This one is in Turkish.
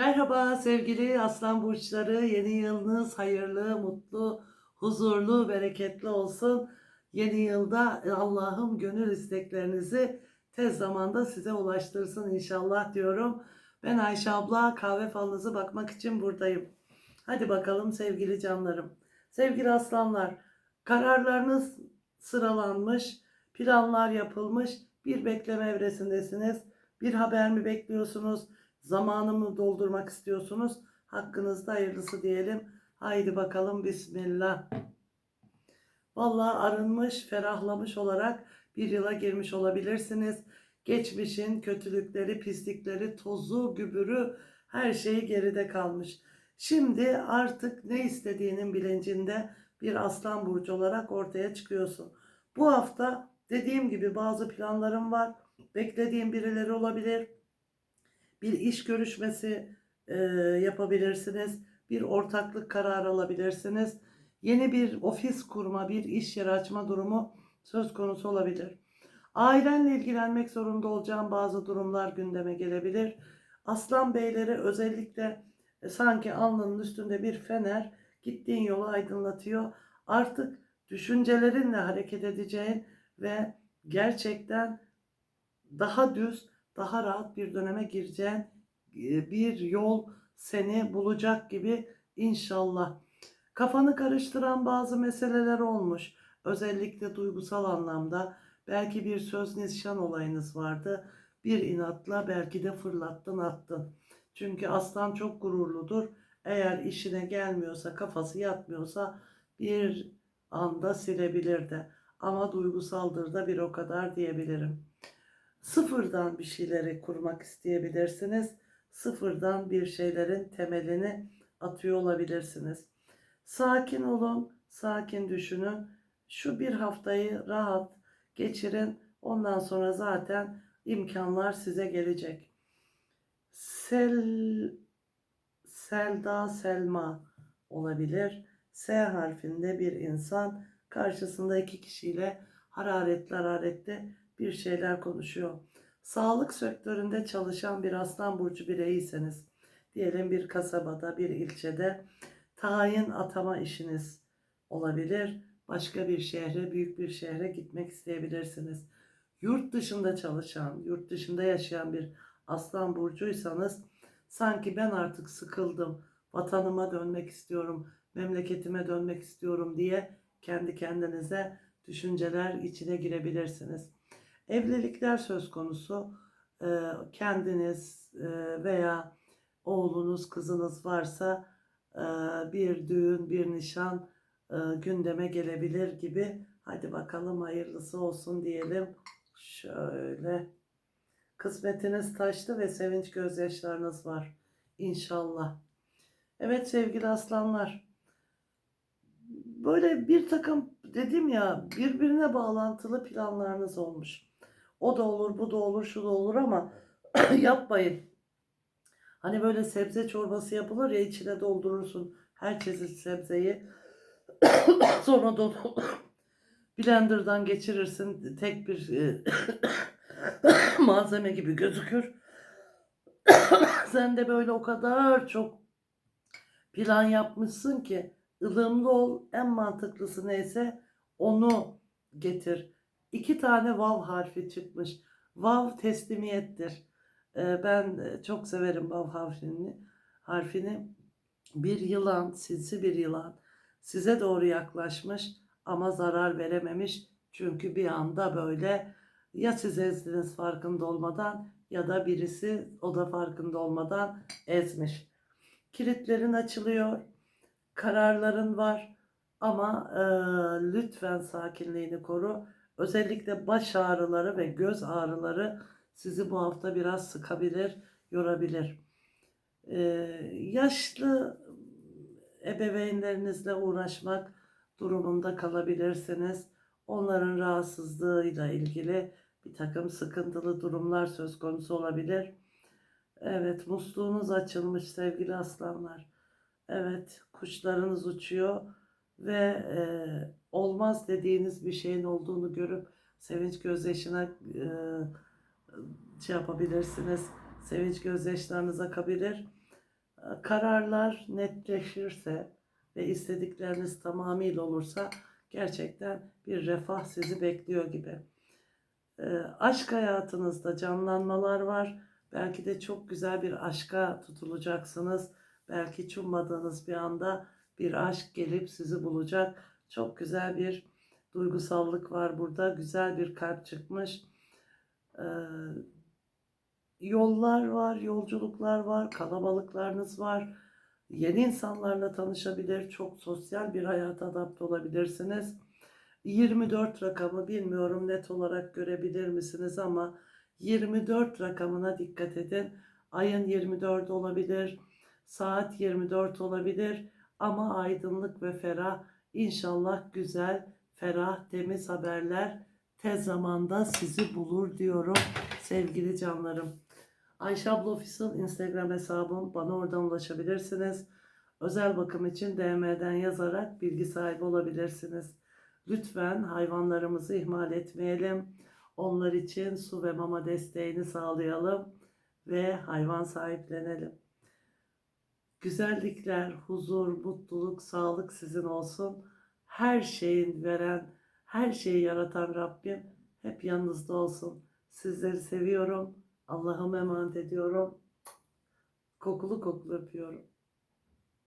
Merhaba sevgili Aslan Burçları. Yeni yılınız hayırlı, mutlu, huzurlu, bereketli olsun. Yeni yılda Allah'ım gönül isteklerinizi tez zamanda size ulaştırsın inşallah diyorum. Ben Ayşe abla kahve falınızı bakmak için buradayım. Hadi bakalım sevgili canlarım. Sevgili aslanlar, kararlarınız sıralanmış, planlar yapılmış, bir bekleme evresindesiniz. Bir haber mi bekliyorsunuz? Zamanımı doldurmak istiyorsunuz. Hakkınızda hayırlısı diyelim. Haydi bakalım Bismillah. Vallahi arınmış, ferahlamış olarak bir yıla girmiş olabilirsiniz. Geçmişin kötülükleri, pislikleri, tozu, gübürü her şey geride kalmış. Şimdi artık ne istediğinin bilincinde bir aslan burcu olarak ortaya çıkıyorsun. Bu hafta dediğim gibi bazı planlarım var. Beklediğim birileri olabilir bir iş görüşmesi e, yapabilirsiniz. Bir ortaklık kararı alabilirsiniz. Yeni bir ofis kurma, bir iş yeri açma durumu söz konusu olabilir. Ailenle ilgilenmek zorunda olacağım bazı durumlar gündeme gelebilir. Aslan beyleri özellikle e, sanki alnının üstünde bir fener gittiğin yolu aydınlatıyor. Artık düşüncelerinle hareket edeceğin ve gerçekten daha düz, daha rahat bir döneme gireceğin e, bir yol seni bulacak gibi inşallah. Kafanı karıştıran bazı meseleler olmuş. Özellikle duygusal anlamda belki bir söz nişan olayınız vardı. Bir inatla belki de fırlattın attın. Çünkü aslan çok gururludur. Eğer işine gelmiyorsa, kafası yatmıyorsa bir anda silebilir de. Ama duygusaldır da bir o kadar diyebilirim. Sıfırdan bir şeyleri kurmak isteyebilirsiniz. Sıfırdan bir şeylerin temelini atıyor olabilirsiniz. Sakin olun, sakin düşünün. Şu bir haftayı rahat geçirin. Ondan sonra zaten imkanlar size gelecek. Sel Selda Selma olabilir. S harfinde bir insan karşısında iki kişiyle hararetli hararetli bir şeyler konuşuyor. Sağlık sektöründe çalışan bir aslan burcu bireyiyseniz, diyelim bir kasabada, bir ilçede tayin atama işiniz olabilir. Başka bir şehre, büyük bir şehre gitmek isteyebilirsiniz. Yurt dışında çalışan, yurt dışında yaşayan bir aslan burcuysanız sanki ben artık sıkıldım, vatanıma dönmek istiyorum, memleketime dönmek istiyorum diye kendi kendinize düşünceler içine girebilirsiniz. Evlilikler söz konusu. Ee, kendiniz e, veya oğlunuz, kızınız varsa e, bir düğün, bir nişan e, gündeme gelebilir gibi. Hadi bakalım hayırlısı olsun diyelim. Şöyle. Kısmetiniz taştı ve sevinç gözyaşlarınız var. İnşallah. Evet sevgili aslanlar. Böyle bir takım dedim ya birbirine bağlantılı planlarınız olmuş. O da olur, bu da olur, şu da olur ama yapmayın. Hani böyle sebze çorbası yapılır ya içine doldurursun her çeşit sebzeyi. Sonra da blenderdan geçirirsin. Tek bir e, malzeme gibi gözükür. Sen de böyle o kadar çok plan yapmışsın ki ılımlı ol. En mantıklısı neyse onu getir iki tane vav harfi çıkmış. Vav teslimiyettir. Ee, ben çok severim vav harfini. harfini. Bir yılan, sinsi bir yılan size doğru yaklaşmış ama zarar verememiş. Çünkü bir anda böyle ya siz ezdiniz farkında olmadan ya da birisi o da farkında olmadan ezmiş. Kilitlerin açılıyor, kararların var ama e, lütfen sakinliğini koru Özellikle baş ağrıları ve göz ağrıları sizi bu hafta biraz sıkabilir, yorabilir. Ee, yaşlı ebeveynlerinizle uğraşmak durumunda kalabilirsiniz. Onların rahatsızlığıyla ilgili bir takım sıkıntılı durumlar söz konusu olabilir. Evet, musluğunuz açılmış sevgili aslanlar. Evet, kuşlarınız uçuyor ve e, olmaz dediğiniz bir şeyin olduğunu görüp sevinç gözyaşına e, şey yapabilirsiniz. Sevinç gözyaşlarınız akabilir. e, kararlar netleşirse ve istedikleriniz tamamıyla olursa gerçekten bir refah sizi bekliyor gibi. E, aşk hayatınızda canlanmalar var. Belki de çok güzel bir aşka tutulacaksınız. Belki hiç ummadığınız bir anda bir aşk gelip sizi bulacak. Çok güzel bir duygusallık var burada. Güzel bir kalp çıkmış. Ee, yollar var, yolculuklar var, kalabalıklarınız var. Yeni insanlarla tanışabilir, çok sosyal bir hayata adapte olabilirsiniz. 24 rakamı bilmiyorum net olarak görebilir misiniz ama 24 rakamına dikkat edin. Ayın 24 olabilir, saat 24 olabilir ama aydınlık ve ferah İnşallah güzel, ferah, temiz haberler tez zamanda sizi bulur diyorum sevgili canlarım. Ayşe abla Official Instagram hesabım. Bana oradan ulaşabilirsiniz. Özel bakım için DM'den yazarak bilgi sahibi olabilirsiniz. Lütfen hayvanlarımızı ihmal etmeyelim. Onlar için su ve mama desteğini sağlayalım ve hayvan sahiplenelim. Güzellikler, huzur, mutluluk, sağlık sizin olsun. Her şeyin veren, her şeyi yaratan Rabbim hep yanınızda olsun. Sizleri seviyorum. Allah'ım emanet ediyorum. Kokulu kokulu öpüyorum.